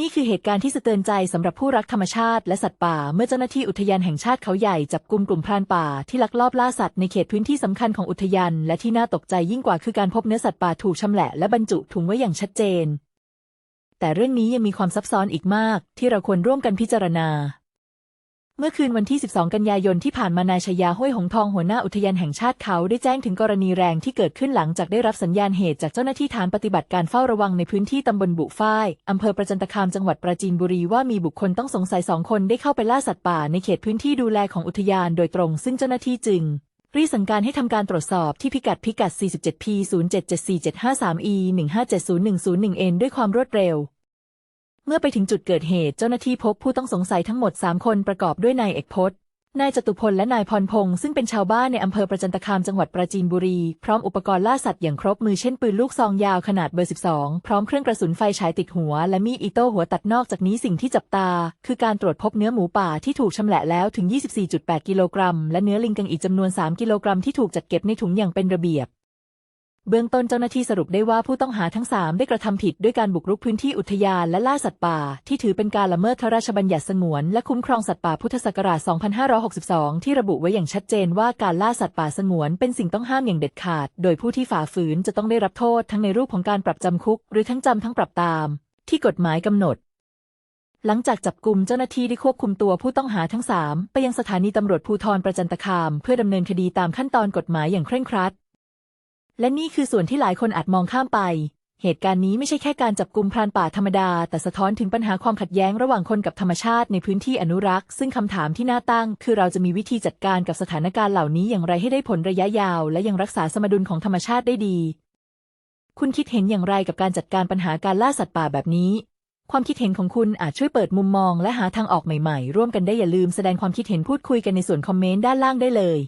นี่คือเหตุการณ์ที่สะเทือนใจสำหรับผู้รักธรรมชาติและสัตว์ป่า เมื่อเจ้าหน้าที่อุทยานแห่งชาติเขาใหญ่จับกลุ่มกลุ่มพรานป่าที่ลักลอบล่าสัตว์ในเขตพื้นที่สำคัญของอุทยาน และที่น่าตกใจยิ่งกว่าคือการพบเนื้อสัตว์ป่าถูกชำแหละและบรรจุถุงไว้อย่างชัดเจน แต่เรื่องนี้ยังมีความซับซ้อนอีกมาก ที่เราควรร่วมกันพิจารณา เมื่อคืนวันที่ 12 กันยายนที่ผ่านมานายชยาห้วยหงทองหัวหน้าอุทยานแห่งชาติเขาได้แจ้งถึงกรณีแรงที่เกิดขึ้นหลังจากได้รับสัญญาณเหตุจากเจ้าหน้าที่ฐานปฏิบัติการเฝ้าระวังในพื้นที่ตำบลบุฝ้ายอำเภอประจันตคามจังหวัดปราจีนบุรีว่ามีบุคคลต้องสงสัยสองคนได้เข้าไปล่าสัตว์ป่าในเขตพื้นที่ดูแลของอุทยานโดยตรง ซึ่งเจ้าหน้าที่จึงรีสั่งการให้ทำการตรวจสอบที่พิกัดพิกัด 47P 077475 3E 1570101N ด้วยความรวดเร็ว เมื่อไปถึงจุดเกิดเหตุเจ้าหน้าที่พบผู้ต้องสงสัยทั้งหมด 3 คนประกอบด้วยนายเอกพจน์นายจตุพลและนายพรพงษ์ซึ่งเป็นชาวบ้านในอำเภอประจันตคามจังหวัดปราจีนบุรี พร้อมอุปกรณ์ล่าสัตว์อย่างครบมือเช่นปืนลูกซองยาวขนาดเบอร์ 12 พร้อมเครื่องกระสุนไฟฉายติดหัว และมีดอิโต้หัวตัดนอกจากนี้สิ่งที่จับตา คือการตรวจพบเนื้อหมูป่าที่ถูกชำแหละแล้วถึง 24.8 กิโลกรัม และเนื้อลิงกังอีกจำนวน 3 กิโลกรัมที่ถูกจัดเก็บในถุงอย่างเป็นระเบียบ เบื้องต้นเจ้าหน้าที่สรุปได้ว่าผู้ต้องหาทั้ง 3 ได้กระทำผิดด้วยการบุกรุกพื้นที่อุทยานและล่าสัตว์ป่า ที่ถือเป็นการละเมิดพระราชบัญญัติสงวนและคุ้มครองสัตว์ป่าพุทธศักราช 2562 ที่ระบุไว้อย่างชัดเจนว่าการล่าสัตว์ป่าสงวนเป็นสิ่งต้องห้ามอย่างเด็ดขาด โดยผู้ที่ฝ่าฝืนจะต้องได้รับโทษทั้งในรูปของการปรับจำคุก หรือทั้งจำทั้งปรับตาม ที่กฎหมายกำหนดหลังจากจับกลุ่มเจ้าหน้าที่ได้ควบคุมตัวผู้ต้องหาทั้ง 3 ไปยังสถานีตำรวจภูธรประจันตคาม เพื่อดำเนินคดีตามขั้นตอนกฎหมายอย่างเคร่งครัด และนี่คือส่วนที่หลายคนอาจมองข้ามไป เหตุการณ์นี้ไม่ใช่แค่การจับกลุ่มพรานป่าธรรมดา แต่สะท้อนถึงปัญหาความขัดแย้งระหว่างคนกับธรรมชาติในพื้นที่อนุรักษ์ ซึ่งคำถามที่น่าตั้ง คือเราจะมีวิธีจัดการกับสถานการณ์เหล่านี้อย่างไรให้ได้ผลระยะยาว และยังรักษาสมดุลของธรรมชาติได้ดี คุณคิดเห็นอย่างไรกับการจัดการปัญหาการล่าสัตว์ป่าแบบนี้ ความคิดเห็นของคุณอาจช่วยเปิดมุมมอง และหาทางออกใหม่ ๆ ร่วมกันได้อย่าลืมแสดงความคิดเห็นพูดคุยกันในส่วนคอมเมนต์ด้านล่างได้เลย